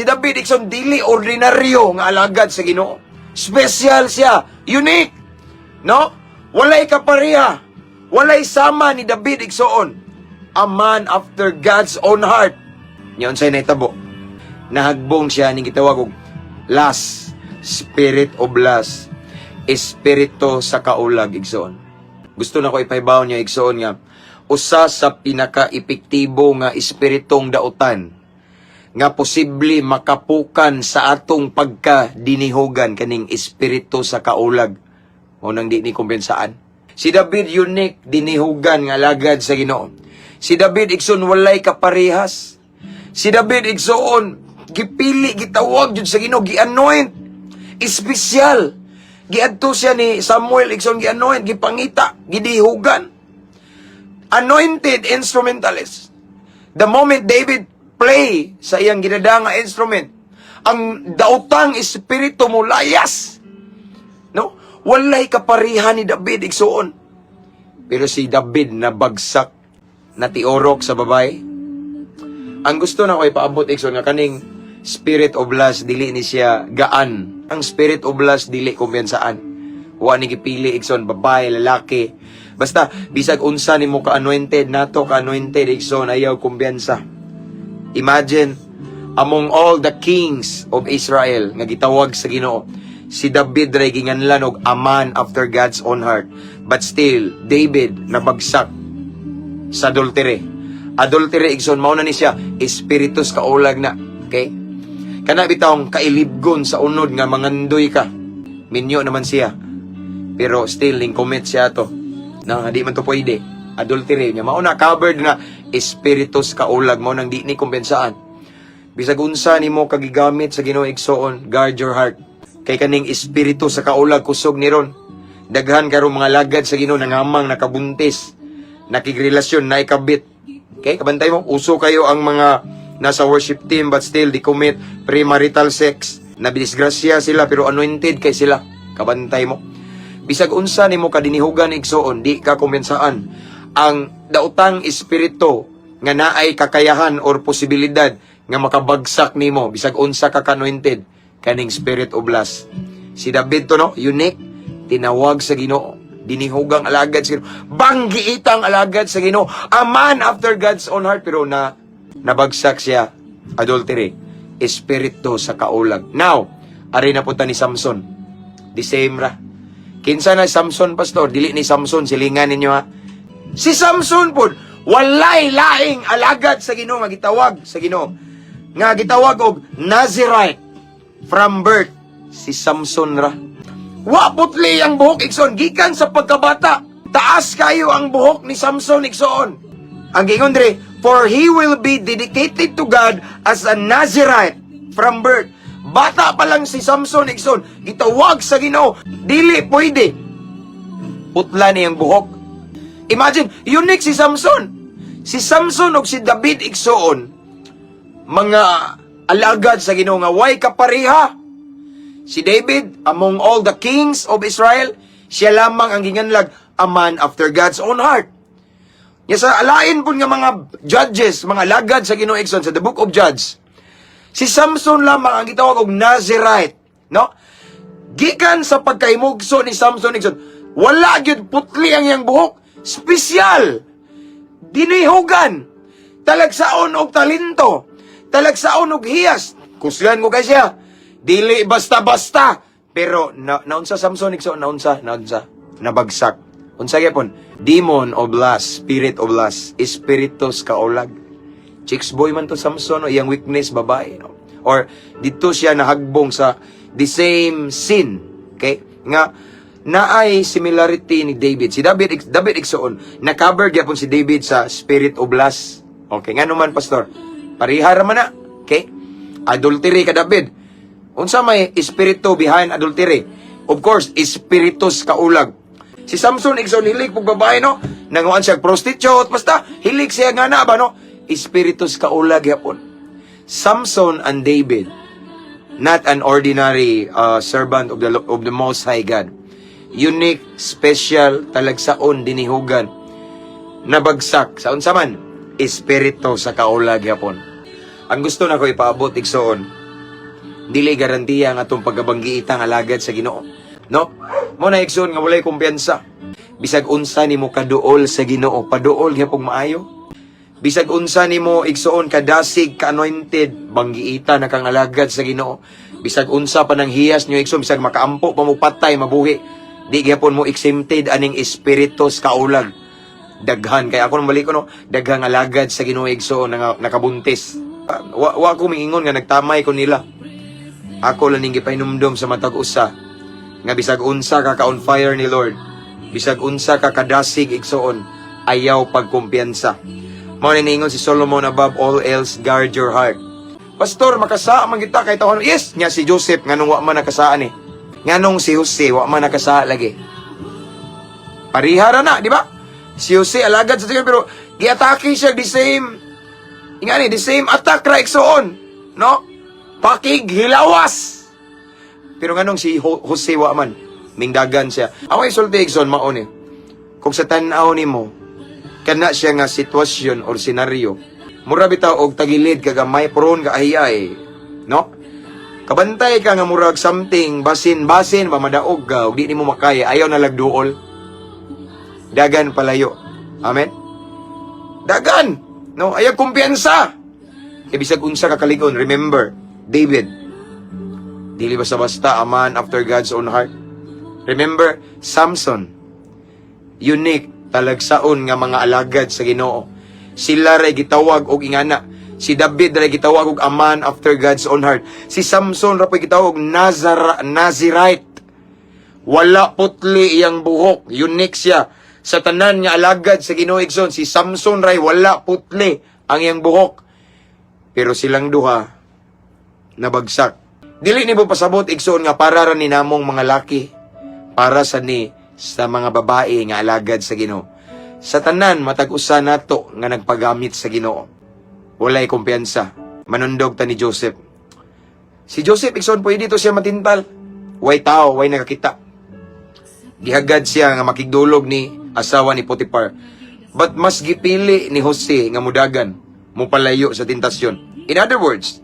Si David ikson dili ordinaryo nga alagad sa Ginoo. Special siya, unique. No? Walay kapareha. Walay sama ni David igsoon. A man after God's own heart. Nyon say naitabo. Nahagbong siya ning gitawag og last spirit of last. Espiritu sa kaulag igsoon. Gusto na ko ipahibaw niya igsoon nga usa sa pinaka-epektibo nga espiritong dautan nga posible makapukan sa atong pagka-dinihugan kaning espiritu sa kaulag. O nang di ni kumpensaan. Si David unique dinihugan nga lagad sa Ginoo. Si David igsoon walay kaparehas. Si David igsoon gipili gitawag jud sa Ginoo gi-anoint. Espesyal. Giadto siya ni Samuel igsoon gi-anoint, gipangita, gidihugan. Anointed instrumentalist. The moment David play sa iyang ginadanga instrument, ang dautang espiritu mo layas. No? Walay kaparihan ni David igsuon. Pero si David nabagsak na tiorok sa babae. Ang gusto na ko ipaabot igsoon nga kaning spirit of lust dili ni siya gaan. Ang spirit of lust dili kumbensaan. Wa ni gipili igsoon babae, lalaki. Basta bisag unsa nimo ka anointed nato ka anointed igsoon ayaw kumbiyansa. Imagine, among all the kings of Israel nga gitawag sa Ginoo, si David ray ginganlan og a man after God's own heart. But still, David nabagsak sa adultery. Adultery igsoon mao na ni siya espiritus kaulag na. Okay? Kana bitawng kailibgon sa unod nga mangandoy ka. Minyo naman siya. Pero still ning commit siya to. Na di man to pwede. Adultery niya mao na covered na espiritus kaulag mo nang di ni kumbensaan. Bisag unsa nimo kagigamit sa Ginoo igsoon, guard your heart. Kay kaning espiritu sa kaulag kusog ni ron. Daghan karong mga lagad sa Ginoo nangamang nakabuntis. Nakigrelasyon na ikabit. Okay, kabantay mo uso kayo ang mga nasa worship team but still di commit premarital sex. Nabidisgrasya sila pero anointed kay sila. Kabantay mo. Bisag unsa nimo kadinihugan igsoon, di ka kumbensaan ang dautang espiritu nga naay kakayahan or posibilidad nga makabagsak nimo bisag unsa ka kanointed kaning spirit of lust. Si David to no, unique tinawag sa Ginoo dinihugang alagad sa Ginoo banggiitang alagad sa Ginoo a man after God's own heart pero na nabagsak siya adultery espiritu sa kaulag. Now ari na punta ni Samson the same ra. Kinsa na Samson pastor? Dili ni Samson silingan ninyo ha Si Samson po, walay laing alagad sa Ginoo nga gitawag sa Ginoo. Nga gitawag og Nazirite from birth si Samson ra. Wa putli ang buhok igsoon gikan sa pagkabata. Taas kayo ang buhok ni Samson igsoon. Ang gingon dre, for he will be dedicated to God as a Nazirite from birth. Bata pa lang si Samson igsoon, gitawag sa Ginoo, dili pwede. Putla niyang buhok. Imagine, unique si Samson. Si Samson ug si David igsoon mga alagad sa Ginoo nga way kapareha. Si David among all the kings of Israel, siya lamang ang ginganlag a man after God's own heart. Nya sa alain pun nga mga judges, mga alagad sa Ginoo igsoon sa the book of Judges. Si Samson lamang ang gitawag og Nazirite, no? Gikan sa pagkaimugso ni Samson igsoon, wala gyud putli ang iyang buhok, Spesyal! Dinihugan! Talagsaon og talento! Talagsaon og hiyas! Kusgan ko kay siya! Dili basta-basta! Pero na, naunsa Samson ikso naunsa naunsa nabagsak. Unsa gyapon? Demon of lust, spirit of lust, espiritus kaulag. Chicks boy man to Samson o iyang weakness babae no? Or dito siya nahagbong sa the same sin. Okay? Nga naay similarity ni David. Si David, David Iksoon, na-cover gyapon si David sa spirit of lust. Okay, nga naman, pastor. Parihar man na. Okay? Adultery ka, David. Unsa may espiritu behind adultery? Of course, espiritus kaulag. Si Samson, Iksoon, hilig pag babae, no? Nanguan siya prostitute, basta, hilig siya nga na ba, no? Espiritus kaulag yapon. Samson and David, not an ordinary uh, servant of the of the Most High God unique, special, talagsaon, dinihugan, nabagsak, sa unsa man, espiritu sa kaulag yapon. Ang gusto na ko ipaabot igsoon, dili garantiya ang atong pagkabanggiita nga alagad sa Ginoo. No? Mo na igsoon nga walay kumpiyansa. Bisag unsa nimo kaduol sa Ginoo, paduol gyapon maayo. Bisag unsa nimo igsoon kadasig ka anointed, banggiita na kang alagad sa Ginoo. Bisag unsa pa nang hiyas nyo igsoon, bisag makaampo pa mo patay mabuhi. Di gyapon mo exempted aning espiritus kaulag. Daghan kay ako nang balik ko no, daghang alagad sa Ginoo igsoon nga nakabuntis. Wa, wa ko miingon nga nagtamay ko nila. Ako lang ning gipainumdum sa matag usa nga bisag unsa ka ka on fire ni Lord. Bisag unsa ka kadasig igsoon, ayaw pagkumpiyansa. Mao ni ningon si Solomon above all else guard your heart. Pastor, makasa man kita kay tawon. Yes, nya si Joseph nganong wa man nakasaan eh. Nganong si Jose wa man nakasa lagi. Parihara na, di ba? Si Jose alagad sa tingin pero giatake siya the same ingani the same attack ra igsoon, no? Pakig hilawas. Pero nganong si Ho- Jose wa man mingdagan siya. Ako isulti igsoon mao ni. Kung sa tan-aw nimo kana siya nga sitwasyon or senaryo, mura bitaw og tagilid ka gamay prone ka ahiyay, no? Kabantay ka nga murag something basin basin ba madaog ka ug di nimo makaya ayaw na lagduol. Dagan palayo. Amen. Dagan. No, ayaw kumpiyansa. Kaya bisag unsa ka kaligon, remember, David. Dili basta-basta a man after God's own heart. Remember, Samson. Unique, talagsaon nga mga alagad sa Ginoo. Sila ray gitawag og ingana. Si David ray gitawag og a man after God's own heart. Si Samson ra pa gitawag Nazar Nazirite. Wala putli iyang buhok. Unique siya. Sa tanan nga alagad sa Ginoo igsoon, si Samson ray wala putli ang iyang buhok. Pero silang duha nabagsak. Dili ni pasabot igsoon nga para ra ni namong mga laki para sa ni sa mga babae nga alagad sa Ginoo. Sa tanan matag usa nato nga nagpagamit sa Ginoo. Walay kumpiyansa. Manundog ta ni Joseph. Si Joseph igsoon pwede to siya matintal. Way tao, way nakakita. Gihagad siya nga makigdulog ni asawa ni Potiphar. But mas gipili ni Jose nga mudagan, mupalayo sa tentasyon. In other words,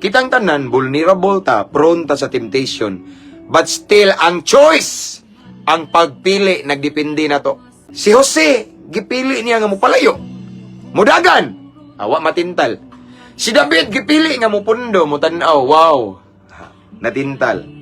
kitang tanan vulnerable ta, prone ta sa temptation, but still ang choice, ang pagpili nagdepende na to. Si Jose, gipili niya nga mupalayo. Mudagan, awa matintal. Si David gipili nga mupundo, mutanaw, wow, natintal.